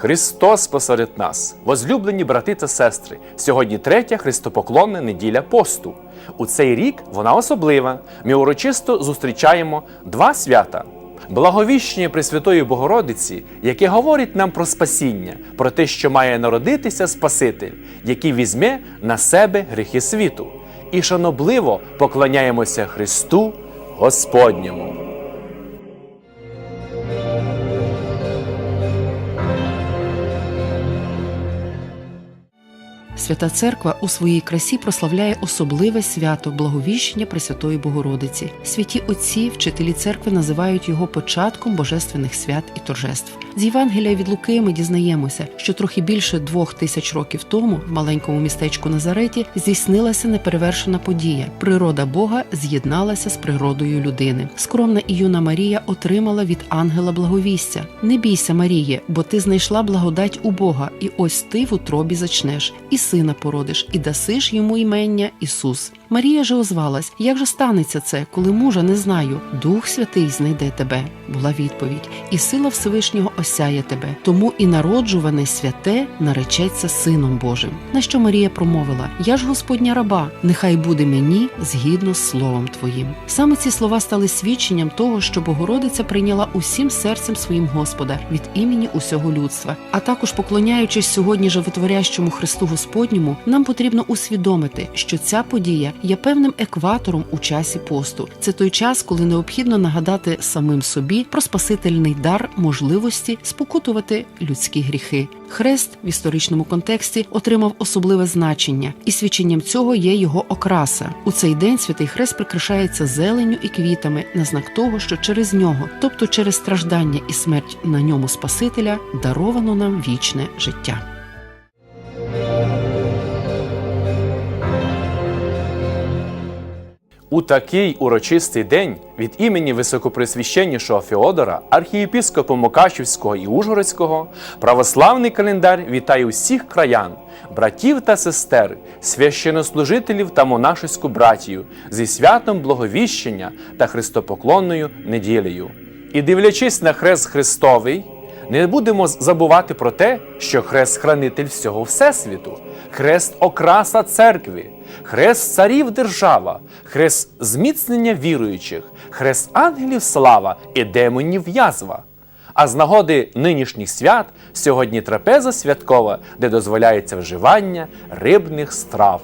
Христос посеред нас, возлюблені брати та сестри. Сьогодні третя христопоклонна неділя посту. У цей рік вона особлива. Ми урочисто зустрічаємо два свята. Благовіщення Пресвятої Богородиці, яке говорить нам про спасіння, про те, що має народитися Спаситель, який візьме на себе гріхи світу, і шанобливо поклоняємося Христу Господньому. Свята Церква у своїй красі прославляє особливе свято Благовіщення Пресвятої Богородиці. Святі отці, вчителі церкви називають його початком божественних свят і торжеств. З Євангелія від Луки ми дізнаємося, що трохи більше двох тисяч років тому в маленькому містечку Назареті здійснилася неперевершена подія. Природа Бога з'єдналася з природою людини. Скромна і юна Марія отримала від ангела благовістя: Не бійся, Маріє, бо ти знайшла благодать у Бога, і ось ти в утробі зачнеш, і сина породиш, і дасиш йому імення Ісус. Марія же озвалась: Як же станеться це, коли мужа не знаю? Дух Святий знайде тебе, була відповідь, і сила Всевишнього осяє тебе. Тому і народжуване святе наречеться Сином Божим. На що Марія промовила: Я ж Господня раба, нехай буде мені згідно з словом твоїм. Саме ці слова стали свідченням того, що Богородиця прийняла усім серцем своїм Господа від імені усього людства. А також поклоняючись сьогодні животворящому Христу Господньому, нам потрібно усвідомити, що ця подія є певним екватором у часі посту. Це той час, коли необхідно нагадати самим собі про спасительний дар можливості спокутувати людські гріхи. Хрест в історичному контексті отримав особливе значення, і свідченням цього є його окраса. У цей день святий хрест прикрашається зеленню і квітами на знак того, що через нього, тобто через страждання і смерть на ньому Спасителя, даровано нам вічне життя. У такий урочистий день від імені високопресвященнішого Феодора, архієпіскопа Мукачівського і Ужгородського, православний календар вітає усіх краян, братів та сестер, священнослужителів та монашеську братію зі святом Благовіщення та Христопоклонною неділею. І дивлячись на хрест Христовий, не будемо забувати про те, що хрест хранитель всього Всесвіту, хрест окраса церкви, хрест царів держава, хрест зміцнення віруючих, хрест ангелів слава і демонів язва. А з нагоди нинішніх свят сьогодні трапеза святкова, де дозволяється вживання рибних страв.